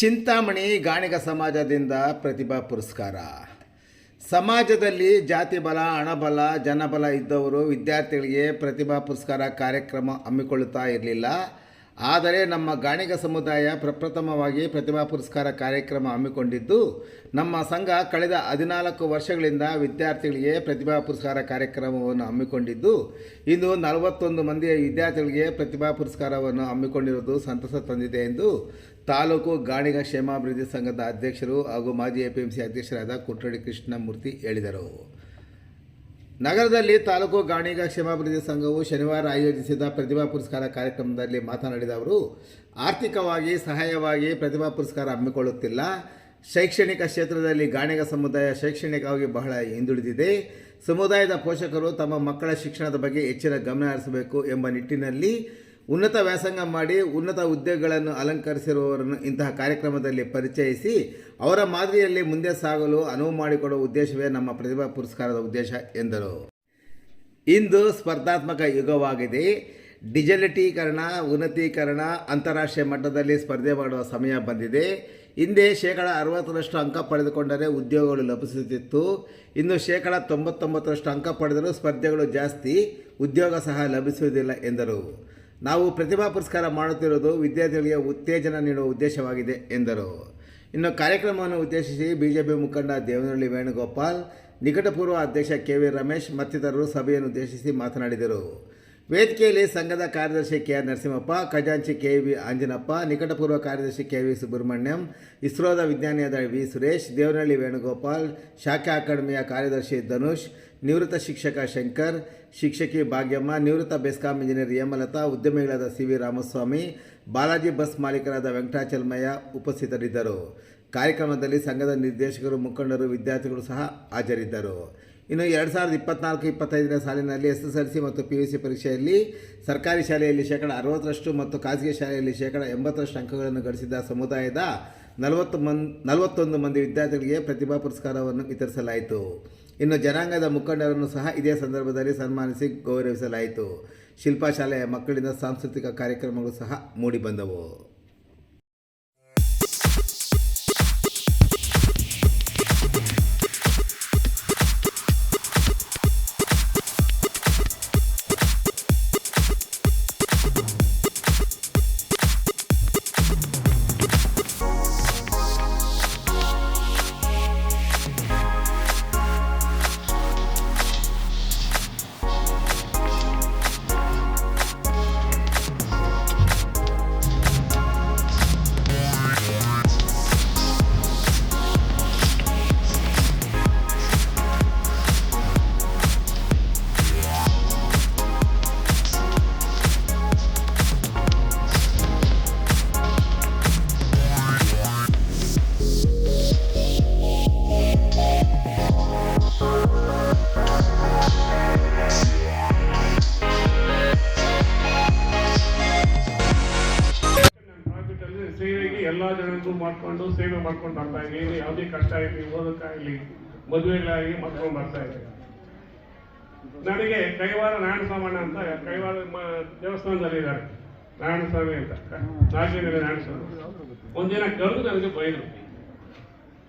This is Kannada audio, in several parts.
ಚಿಂತಾಮಣಿ ಗಾಣಿಗ ಸಮಾಜದಿಂದ ಪ್ರತಿಭಾ ಪುರಸ್ಕಾರ. ಸಮಾಜದಲ್ಲಿ ಜಾತಿ ಬಲ, ಹಣಬಲ, ಜನಬಲ ಇದ್ದವರು ವಿದ್ಯಾರ್ಥಿಗಳಿಗೆ ಪ್ರತಿಭಾ ಪುರಸ್ಕಾರ ಕಾರ್ಯಕ್ರಮ ಹಮ್ಮಿಕೊಳ್ಳುತ್ತಾ ಇರಲಿಲ್ಲ. ಆದರೆ ನಮ್ಮ ಗಾಣಿಗ ಸಮುದಾಯ ಪ್ರಪ್ರಥಮವಾಗಿ ಪ್ರತಿಭಾ ಪುರಸ್ಕಾರ ಕಾರ್ಯಕ್ರಮ ಹಮ್ಮಿಕೊಂಡಿದ್ದು, ನಮ್ಮ ಸಂಘ ಕಳೆದ ಹದಿನಾಲ್ಕು ವರ್ಷಗಳಿಂದ ವಿದ್ಯಾರ್ಥಿಗಳಿಗೆ ಪ್ರತಿಭಾ ಪುರಸ್ಕಾರ ಕಾರ್ಯಕ್ರಮವನ್ನು ಹಮ್ಮಿಕೊಂಡಿದ್ದು ಇಂದು ನಲವತ್ತೊಂದು ಮಂದಿಯ ವಿದ್ಯಾರ್ಥಿಗಳಿಗೆ ಪ್ರತಿಭಾ ಪುರಸ್ಕಾರವನ್ನು ಹಮ್ಮಿಕೊಂಡಿರುವುದು ಸಂತಸ ತಂದಿದೆ ಎಂದು ತಾಲೂಕು ಗಾಣಿಗ ಕ್ಷೇಮಾಭಿವೃದ್ಧಿ ಸಂಘದ ಅಧ್ಯಕ್ಷರು ಹಾಗೂ ಮಾಜಿ ಎಪಿಎಂಸಿ ಅಧ್ಯಕ್ಷರಾದ ಕುಟ್ರಡಿ ಕೃಷ್ಣಮೂರ್ತಿ ಹೇಳಿದರು. ನಗರದಲ್ಲಿ ತಾಲೂಕು ಗಾಣಿಗ ಕ್ಷೇಮಾಭಿವೃದ್ಧಿ ಸಂಘವು ಶನಿವಾರ ಆಯೋಜಿಸಿದ ಪ್ರತಿಭಾ ಪುರಸ್ಕಾರ ಕಾರ್ಯಕ್ರಮದಲ್ಲಿ ಮಾತನಾಡಿದ ಅವರು, ಆರ್ಥಿಕವಾಗಿ ಸಹಾಯವಾಗಿ ಪ್ರತಿಭಾ ಪುರಸ್ಕಾರ ಹಮ್ಮಿಕೊಳ್ಳುತ್ತಿಲ್ಲ. ಶೈಕ್ಷಣಿಕ ಕ್ಷೇತ್ರದಲ್ಲಿ ಗಾಣಿಗ ಸಮುದಾಯ ಶೈಕ್ಷಣಿಕವಾಗಿ ಬಹಳ ಹಿಂದುಳಿದಿದೆ. ಸಮುದಾಯದ ಪೋಷಕರು ತಮ್ಮ ಮಕ್ಕಳ ಶಿಕ್ಷಣದ ಬಗ್ಗೆ ಹೆಚ್ಚಿನ ಗಮನ ಹರಿಸಬೇಕು ಎಂಬ ನಿಟ್ಟಿನಲ್ಲಿ ಉನ್ನತ ವ್ಯಾಸಂಗ ಮಾಡಿ ಉನ್ನತ ಹುದ್ದೆಗಳನ್ನು ಅಲಂಕರಿಸಿರುವವರನ್ನು ಇಂತಹ ಕಾರ್ಯಕ್ರಮದಲ್ಲಿ ಪರಿಚಯಿಸಿ ಅವರ ಮಾದರಿಯಲ್ಲಿ ಮುಂದೆ ಸಾಗಲು ಅನುವು ಮಾಡಿಕೊಡುವ ಉದ್ದೇಶವೇ ನಮ್ಮ ಪ್ರತಿಭಾ ಪುರಸ್ಕಾರದ ಉದ್ದೇಶ ಎಂದರು. ಇಂದು ಸ್ಪರ್ಧಾತ್ಮಕ ಯುಗವಾಗಿದೆ. ಡಿಜಿಟಲೀಕರಣ, ಉನ್ನತೀಕರಣ, ಅಂತಾರಾಷ್ಟ್ರೀಯ ಮಟ್ಟದಲ್ಲಿ ಸ್ಪರ್ಧೆ ಮಾಡುವ ಸಮಯ ಬಂದಿದೆ. ಹಿಂದೆ ಶೇಕಡ ಅರವತ್ತರಷ್ಟು ಅಂಕ ಪಡೆದುಕೊಂಡರೆ ಉದ್ಯೋಗಗಳು ಲಭಿಸುತ್ತಿತ್ತು. ಇನ್ನು ಶೇಕಡ ತೊಂಬತ್ತೊಂಬತ್ತರಷ್ಟು ಅಂಕ ಪಡೆದರೂ ಸ್ಪರ್ಧೆಗಳು ಜಾಸ್ತಿ, ಉದ್ಯೋಗ ಸಹ ಲಭಿಸುವುದಿಲ್ಲ ಎಂದರು. ನಾವು ಪ್ರತಿಭಾ ಪುರಸ್ಕಾರ ಮಾಡುತ್ತಿರುವುದು ವಿದ್ಯಾರ್ಥಿಗಳಿಗೆ ಉತ್ತೇಜನ ನೀಡುವ ಉದ್ದೇಶವಾಗಿದೆ ಎಂದರು. ಇನ್ನು ಕಾರ್ಯಕ್ರಮವನ್ನು ಉದ್ದೇಶಿಸಿ ಬಿಜೆಪಿ ಮುಖಂಡ ದೇವನಹಳ್ಳಿ ವೇಣುಗೋಪಾಲ್, ನಿಕಟಪೂರ್ವ ಅಧ್ಯಕ್ಷ ಕೆ ವಿ ರಮೇಶ್ ಮತ್ತಿತರರು ಸಭೆಯನ್ನು ಉದ್ದೇಶಿಸಿ ಮಾತನಾಡಿದರು. ವೇದಿಕೆಯಲ್ಲಿ ಸಂಘದ ಕಾರ್ಯದರ್ಶಿ ಕೆ ಆರ್ ನರಸಿಂಹಪ್ಪ, ಖಜಾಂಚಿ ಕೆ ವಿ ಆಂಜನಪ್ಪ ನಿಕಟಪೂರ್ವ ಕಾರ್ಯದರ್ಶಿ ಕೆ ವಿ ಸುಬ್ರಹ್ಮಣ್ಯಂ, ಇಸ್ರೋದ ವಿಜ್ಞಾನಿಯಾದ ವಿ ಸುರೇಶ್, ದೇವನಹಳ್ಳಿ ವೇಣುಗೋಪಾಲ್, ಶಾಖಾ ಅಕಾಡೆಮಿಯ ಕಾರ್ಯದರ್ಶಿ ಧನುಷ್, ನಿವೃತ್ತ ಶಿಕ್ಷಕ ಶಂಕರ್, ಶಿಕ್ಷಕಿ ಭಾಗ್ಯಮ್ಮ, ನಿವೃತ್ತ BESCOM engineer Hemalatha, ಉದ್ಯಮಿಗಳಾದ C V Ramaswamy, Balaji bus ಮಾಲೀಕರಾದ ವೆಂಕಟಾಚಲಮಯ್ಯ ಉಪಸ್ಥಿತರಿದ್ದರು. ಕಾರ್ಯಕ್ರಮದಲ್ಲಿ ಸಂಘದ ನಿರ್ದೇಶಕರು, ಮುಖಂಡರು, ವಿದ್ಯಾರ್ಥಿಗಳು ಸಹ ಹಾಜರಿದ್ದರು. ಇನ್ನು ಎರಡು ಸಾವಿರದ ಇಪ್ಪತ್ನಾಲ್ಕು, ಇಪ್ಪತ್ತೈದನೇ ಸಾಲಿನಲ್ಲಿ ಎಸ್ ಎಸ್ ಎಲ್ ಸಿ ಮತ್ತು ಪಿ ಯು ಸಿ ಪರೀಕ್ಷೆಯಲ್ಲಿ ಸರ್ಕಾರಿ ಶಾಲೆಯಲ್ಲಿ ಶೇಕಡ ಅರವತ್ತರಷ್ಟು ಮತ್ತು ಖಾಸಗಿ ಶಾಲೆಯಲ್ಲಿ ಶೇಕಡ ಎಂಬತ್ತರಷ್ಟು ಅಂಕಗಳನ್ನು ಗಳಿಸಿದ ಸಮುದಾಯದ ನಲವತ್ತು ಮನ್, ನಲವತ್ತೊಂದು ಮಂದಿ ವಿದ್ಯಾರ್ಥಿಗಳಿಗೆ ಪ್ರತಿಭಾ ಪುರಸ್ಕಾರವನ್ನು ವಿತರಿಸಲಾಯಿತು. ಇನ್ನು ಜನಾಂಗದ ಮುಖಂಡರನ್ನು ಸಹ ಇದೇ ಸಂದರ್ಭದಲ್ಲಿ ಸನ್ಮಾನಿಸಿ ಗೌರವಿಸಲಾಯಿತು. ಶಿಲ್ಪಾ ಶಾಲೆಯ ಮಕ್ಕಳಿಂದ ಸಾಂಸ್ಕೃತಿಕ ಕಾರ್ಯಕ್ರಮಗಳು ಸಹ ಮೂಡಿಬಂದವು. ಇರಲಿ ಓದಕ್ಕಾಗಲಿ ಮದುವೆಗಳಾಗಿ ಮಕ್ಕಳು ಬರ್ತಾ ಇದೆ ನನಗೆ ಕೈವಾರ ನಾರಾಯಣ ಸ್ವಾಮಣ್ಣ ಅಂತ ಕೈವಾರ ದೇವಸ್ಥಾನದಲ್ಲಿ ಇದ್ದಾರೆ ನಾರಾಯಣ ಸ್ವಾಮಿ ಅಂತ. ನಾಗೇಂದ್ರ ನಾರಾಯಣ ಸ್ವಾಮಿ ಒಂದಿನ ಕರೆದು ನನಗೆ ಬೈದರು.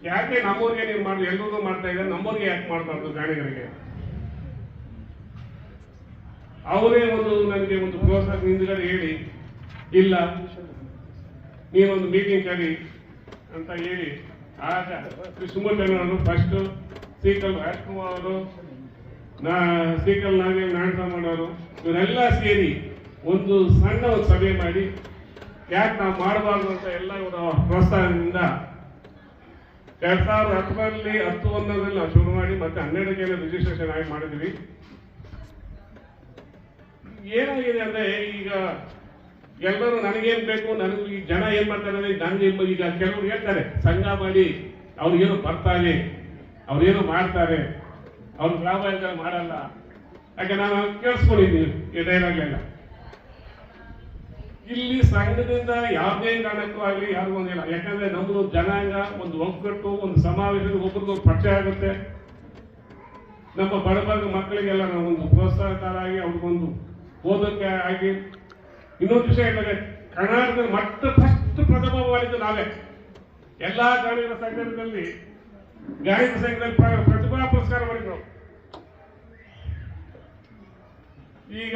ಯಾಕೆ ನಮ್ಮೂರಿಗೆ ನೀವು ಮಾಡಿ ಎಲ್ರಿಗೂ ಮಾಡ್ತಾ ಇದ್ದಾರೆ. ನಮ್ಮೂರಿಗೆ ಯಾಕೆ ಮಾಡಬಾರ್ದು ಗಾಣಿಗರಿಗೆ? ಅವರೇ ಒಂದು ನನಗೆ ಒಂದು ಪ್ರೋತ್ಸಾಹ ಹಿಂದ್ಗಡೆ ಹೇಳಿ, ಇಲ್ಲ, ನೀವೊಂದು ಮೀಟಿಂಗ್ ಕರಿ ಅಂತ ಹೇಳಿ ನಾನು ಫಸ್ಟ್ ಸೀಕಲ್ ರಾಜ್ಕುಮಾರ್ ಅವರು, ನಾ ಸೀಕಲ್ ನಾಗೇ ಮಾಡೋರು ಇವರೆಲ್ಲ ಸೇರಿ ಒಂದು ಸಣ್ಣ ಒಂದು ಸಭೆ ಮಾಡಿ, ಯಾಕೆ ನಾವು ಮಾಡಬಾರ್ದು ಅಂತ ಎಲ್ಲ ಇವರ ಪ್ರೋತ್ಸಾಹದಿಂದ ಎರಡ್ ಸಾವಿರದ ಹತ್ತರಲ್ಲಿ ಹತ್ತು ಒಂದರಲ್ಲಿ ನಾವು ಶುರು ಮಾಡಿ ಮತ್ತೆ ಹನ್ನೆರಡಕ್ಕೆ ರಿಜಿಸ್ಟ್ರೇಷನ್ ಆಗಿ ಮಾಡಿದ್ವಿ. ಏನಾಗಿದೆ ಅಂದ್ರೆ ಈಗ ಎಲ್ಲರೂ ನನಗೇನು ಬೇಕು, ನನಗೆ ಈ ಜನ ಏನು ಮಾಡ್ತಾರೆ ನನಗೆ ಈಗ ಕೆಲವರು ಹೇಳ್ತಾರೆ, ಸಂಘ ಮಾಡಿ ಅವ್ರಿಗೇನು ಬರ್ತಾರೆ ಅವ್ರೇನು ಮಾಡ್ತಾರೆ, ಅವ್ರ ಲಾಭ ಇಲ್ದೆ ಮಾಡಲ್ಲ. ಯಾಕೆ ನಾನು ಕೇಳಿಸ್ಕೊಂಡಿದ್ದೀನಿ ಡೈಲಾಗ್ಲೆಲ್ಲ ಇಲ್ಲಿ ಸಂಘದಿಂದ ಯಾವುದೇ ಕಾರಣಕ್ಕೂ ಆಗಲಿ ಯಾರಿಗೂ ಒಂದಿಲ್ಲ. ಯಾಕಂದ್ರೆ ನಮ್ಮದು ಜನಾಂಗ ಒಂದು ಒಗ್ಗಟ್ಟು, ಒಂದು ಸಮಾವೇಶದ ಒಬ್ರಿಗೊಬ್ರು ಪರಿಚಯ ಆಗುತ್ತೆ. ನಮ್ಮ ಬಡಬಗ ಮಕ್ಕಳಿಗೆಲ್ಲ ನಾವು ಒಂದು ಪ್ರೋತ್ಸಾಹಕಾರಾಗಿ ಅವ್ರಿಗೊಂದು ಓದೋಕ್ಕೆ ಆಗಿ ಇನ್ನೊಂದು ವಿಷಯ ಏನಂದ್ರೆ, ಕರ್ನಾಟಕದ ಮಟ್ಟ ಫಸ್ಟ್ ಪ್ರಥಮ ಮಾಡಿದ್ದು ನಾವೇ. ಎಲ್ಲಾ ಗಾಣಿಗರ ಸಂಘದಲ್ಲಿ ಗಾಣಿಗರ ಸಂಘದಲ್ಲಿ ಪ್ರತಿಭಾ ಪುರಸ್ಕಾರ ಮಾಡಿದ್ರು ಈಗ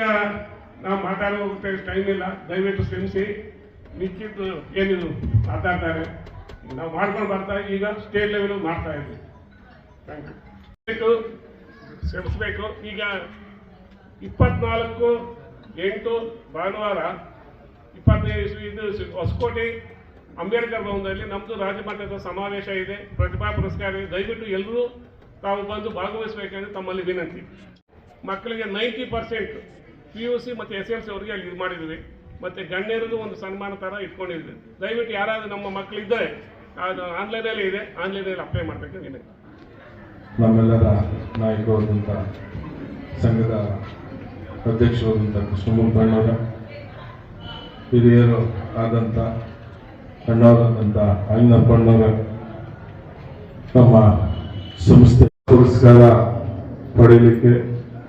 ನಾವು ಮಾತಾಡೋ ಟೈಮ್ ಇಲ್ಲ. ದಯವಿಟ್ಟು ಶ್ರಮಿಸಿ ಮಿಕ್ಕಿದ್ದು ಏನಿದು ಮಾತಾಡ್ತಾರೆ, ನಾವು ಮಾಡ್ಕೊಂಡು ಬರ್ತಾ, ಈಗ ಸ್ಟೇಟ್ ಲೆವೆಲ್ ಮಾಡ್ತಾ ಇದ್ವಿ. ಥ್ಯಾಂಕ್ ಯು ಕ್ಷಮಿಸ್ಬೇಕು. ಈಗ ಇಪ್ಪತ್ನಾಲ್ಕು ಎಂಟು ಭಾನುವಾರ ಇಪ್ಪತ್ತೈದು ಹೊಸಕೋಟೆ ಅಂಬೇಡ್ಕರ್ ಭವನದಲ್ಲಿ ನಮ್ಮದು ರಾಜ್ಯಮಟ್ಟದ ಸಮಾವೇಶ ಇದೆ. ಪ್ರತಿಭಾ ಪುರಸ್ಕಾರ ಇದೆ. ದಯವಿಟ್ಟು ಎಲ್ಲರೂ ತಾವು ಬಂದು ಭಾಗವಹಿಸಬೇಕೆಂದು ತಮ್ಮಲ್ಲಿ ವಿನಂತಿ. ಮಕ್ಕಳಿಗೆ ninety percent P U C ಮತ್ತು ಎಸ್ ಎಲ್ ಸಿ ಅವರಿಗೆ ಅಲ್ಲಿ ಇದು ಮಾಡಿದ್ವಿ. ಮತ್ತು ಗಣ್ಯರಿಗೂ ಒಂದು ಸನ್ಮಾನ ಥರ ಇಟ್ಕೊಂಡಿದ್ದೀವಿ ದಯವಿಟ್ಟು ಯಾರಾದರೂ ನಮ್ಮ ಮಕ್ಕಳಿದ್ದರೆ ಅದು ಆನ್ಲೈನಲ್ಲೇ ಇದೆ. ಆನ್ಲೈನಲ್ಲಿ ಅಪ್ಲೈ ಮಾಡಬೇಕು ನಮ್ಮೆಲ್ಲರ ನಾಯಕರು ಸಂಘದ ಅಧ್ಯಕ್ಷರಾದಂಥ ಕೃಷ್ಣಮೂರ್ತಿಣ್ಣವರ ಹಿರಿಯರು ಆದಂಥ ಅಣ್ಣವರಾದಂಥ ಆಂಜನಪ್ಪಣ್ಣವರ ತಮ್ಮ ಸಂಸ್ಥೆ ಪುರಸ್ಕಾರ ಪಡೆಯಲಿಕ್ಕೆ